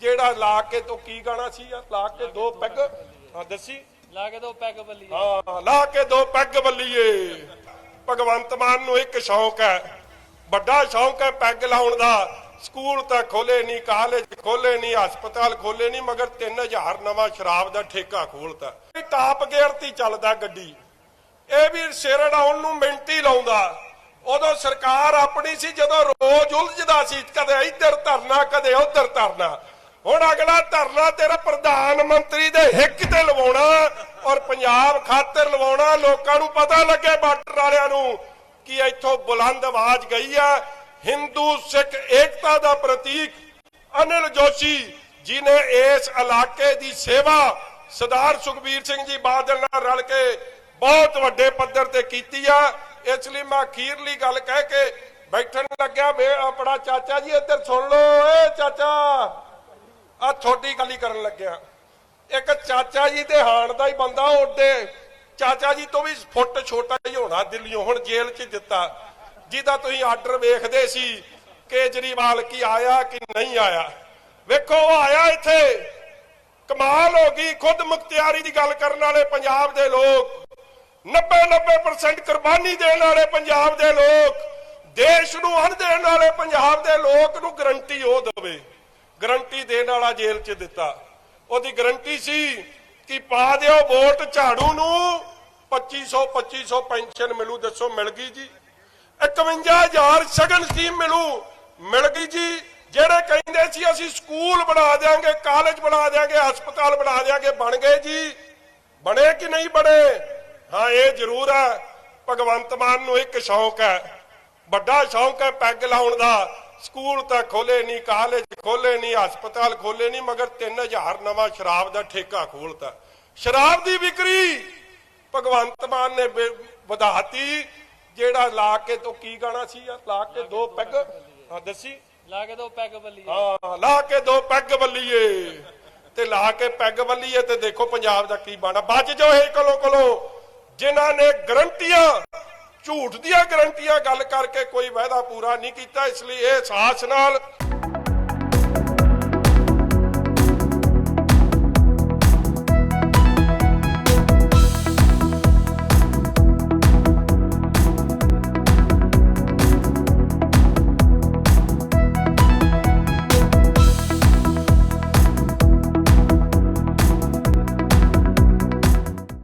ਜਿਹੜਾ ਲਾ ਕੇ ਤੋਂ ਕੀ ਗਾਣਾ ਸੀ ਯਾਰ ਲਾ ਕੇ ਦੋ ਪੈਗ। ਹਾਂ ਦੱਸੀ। ਲਾ ਕੇ ਦੋ ਪੈਗ ਬੱਲੀ ਹਾਂ ਲਾ ਕੇ ਦੋ ਪੈਗ ਬੱਲੀਏ। ਭਗਵੰਤ ਮਾਨ ਨੂੰ ਇੱਕ ਸ਼ੌਂਕ ਹੈ। ਵੱਡਾ ਸ਼ੌਂਕ ਹੈ ਪੈਗ ਲਾਉਣ ਦਾ। ਸਕੂਲ ਤਾਂ ਖੋਲੇ ਨਹੀਂ ਕਾਲਜ ਖੋਲੇ ਨਹੀਂ ਹਸਪਤਾਲ ਖੋਲੇ ਨਹੀਂ ਮਗਰ 3000 ਨਵਾਂ ਸ਼ਰਾਬ ਦਾ ਠੇਕਾ ਖੋਲਤਾ। ਟਾਪ ਗੇਅਰ ਤੇ ਚੱਲਦਾ ਗੱਡੀ। ਇਹ ਵੀ ਸਿਰ ਡਾਉਣ ਨੂੰ ਮਿੰਟ ਲਾਉਂਦਾ। ਉਦੋਂ ਸਰਕਾਰ ਆਪਣੀ ਸੀ ਜਦੋਂ ਰੋਜ਼ ਉਲਝਦਾ ਸੀ ਕਦੇ ਇੱਧਰ ਧਰਨਾ ਕਦੇ ਉੱਧਰ ਧਰਨਾ। ਹੁਣ ਅਗਲਾ ਧਰਨਾ ਤੇਰਾ ਪ੍ਰਧਾਨ ਮੰਤਰੀ ਦੇ ਹਿੱਕ ਤੇ ਲਵਾਉਣਾ ਔਰ ਪੰਜਾਬ ਖਾਤਰ ਲਵਾਉਣਾ, ਲੋਕਾਂ ਨੂੰ ਪਤਾ ਲੱਗੇ ਬਾਰਡਰ ਵਾਲਿਆਂ ਨੂੰ ਕਿ ਇੱਥੋਂ ਬੁਲੰਦ ਆਵਾਜ਼ ਗਈ ਆ। ਹਿੰਦੂ, ਸਿੱਖ, ਏਕਤਾ ਦਾ ਪ੍ਰਤੀਕ ਅਨਿਲ ਜੋਸ਼ੀ ਜਿਨੇ ਇਸ ਇਲਾਕੇ ਦੀ ਸੇਵਾ ਸਰਦਾਰ ਸੁਖਬੀਰ ਸਿੰਘ ਜੀ ਬਾਦਲ ਨਾਲ ਰਲ ਕੇ ਬਹੁਤ ਵੱਡੇ ਪੱਧਰ ਤੇ ਕੀਤੀ ਆ। ਇਸ ਲਈ ਮੈਂ ਅਖੀਰਲੀ ਗੱਲ ਕਹਿ ਕੇ ਬੈਠਣ ਲੱਗਿਆ। ਵੇ ਆਪਣਾ ਚਾਚਾ ਜੀ ਇੱਧਰ ਸੁਣ ਲਓ। ਏ ਚਾਚਾ। ਆ ਛੋਟੀ ਗੱਲ ਹੀ ਕਰਨ ਲੱਗਿਆ। ਇੱਕ ਚਾਚਾ ਜੀ ਦੇ ਹਾਣ ਦਾ ਹੀ ਬੰਦਾ ਉੱਡੇ ਚਾਚਾ ਜੀ ਤੋਂ ਵੀ ਫੁੱਟ ਛੋਟਾ ਹੀ ਹੋਣਾ ਦਿੱਲੀੋਂ, ਹੁਣ ਜੇਲ੍ਹ 'ਚ ਦਿੱਤਾ। ਜਿਹਦਾ ਤੁਸੀਂ ਆਰਡਰ ਵੇਖਦੇ ਸੀ ਕੇਜਰੀਵਾਲ ਕੀ ਆਇਆ ਕਿ ਨਹੀਂ ਆਇਆ। ਵੇਖੋ, ਉਹ ਆਇਆ ਇੱਥੇ। ਕਮਾਲ ਹੋ ਗਈ, ਖੁਦ ਮੁਖਤਿਆਰੀ ਦੀ ਗੱਲ ਕਰਨ ਵਾਲੇ ਪੰਜਾਬ ਦੇ ਲੋਕ। 90 90% ਕੁਰਬਾਨੀ ਦੇਣ ਵਾਲੇ ਪੰਜਾਬ ਦੇ ਲੋਕ। ਦੇਸ਼ ਨੂੰ ਅਣ ਦੇਣ ਵਾਲੇ ਪੰਜਾਬ ਦੇ ਲੋਕ ਨੂੰ ਗਰੰਟੀ ਉਹ ਦੇਵੇ। ਗਰੰਟੀ ਦੇਣ ਵਾਲਾ ਜੇਲ੍ਹ 'ਚ ਦਿੱਤਾ। ਉਹਦੀ ਗਰੰਟੀ ਸੀ ਕਿ ਪਾ ਦਿਓ ਵੋਟ ਝਾੜੂ ਨੂੰ। 2500 2500 ਪੈਨਸ਼ਨ ਮਿਲੂ, ਦੱਸੋ ਮਿਲ ਗਈ ਜੀ? 51000 ਸ਼ਗਨ ਸਕੀਮ ਮਿਲੂ, ਮਿਲ ਗਈ ਜੀ। ਜਿਹੜੇ ਕਹਿੰਦੇ ਸੀ ਅਸੀਂ ਸਕੂਲ ਬਣਾ ਦੇਾਂਗੇ ਕਾਲਜ ਬਣਾ ਦੇਾਂਗੇ ਹਸਪਤਾਲ ਬਣਾ ਦੇਾਂਗੇ ਬਣ ਗਏ ਜੀ। ਬਣੇ ਕਿ ਨਹੀਂ ਬਣੇ? ਹਾਂ, ਇਹ ਜ਼ਰੂਰ ਹੈ। ਭਗਵੰਤ ਮਾਨ ਨੂੰ ਇੱਕ ਸ਼ੌਂਕ ਹੈ। ਵੱਡਾ ਸ਼ੌਂਕ ਹੈ ਪੈਗ ਲਾਉਣ ਦਾ। ਸਕੂਲ ਤਾਂ ਖੋਲੇ ਨਹੀਂ ਕਾਲਜ ਖੋਲੇ ਨਹੀਂ ਹਸਪਤਾਲ ਖੋਲੇ ਨਹੀਂ ਮਗਰ 3000 ਨਵਾਂ ਸ਼ਰਾਬ ਦਾ ਠੇਕਾ ਖੋਲਤਾ। ਸ਼ਰਾਬ ਦੀ ਵਿਕਰੀ ਭਗਵੰਤ ਮਾਨ ਨੇ ਵਧਾਤੀ ਜਿਹੜਾ ਲਾ ਕੇ ਤੋਂ ਕੀ ਗਾਣਾ ਸੀ ਯਾਰ? ਲਾ ਕੇ ਦੋ ਪੈਗ। ਹਾਂ ਦੱਸੀ। ਲਾ ਕੇ ਦੋ ਪੈਗ ਬੱਲੀ ਹਾਂ ਲਾ ਕੇ ਦੋ ਪੈਗ ਬੱਲੀਏ। ਤੇ ਲਾ ਕੇ ਪੈਗ ਬੱਲੀਏ ਤੇ ਦੇਖੋ ਪੰਜਾਬ ਦਾ ਕੀ ਬਾਣਾ। ਬਚ ਜਾਓ ਇਹ ਕੋਲੋਂ ਕੋਲੋਂ ਜਿਨ੍ਹਾਂ ਨੇ ਗਰੰਟੀਆਂ ਝੂਠ ਦੀਆਂ ਗਰੰਟੀਆਂ ਗੱਲ ਕਰਕੇ ਕੋਈ ਵਾਅਦਾ ਪੂਰਾ ਨਹੀਂ ਕੀਤਾ, ਇਸ ਲਈ ਇਹ ਸਾਹਸ ਨਾਲ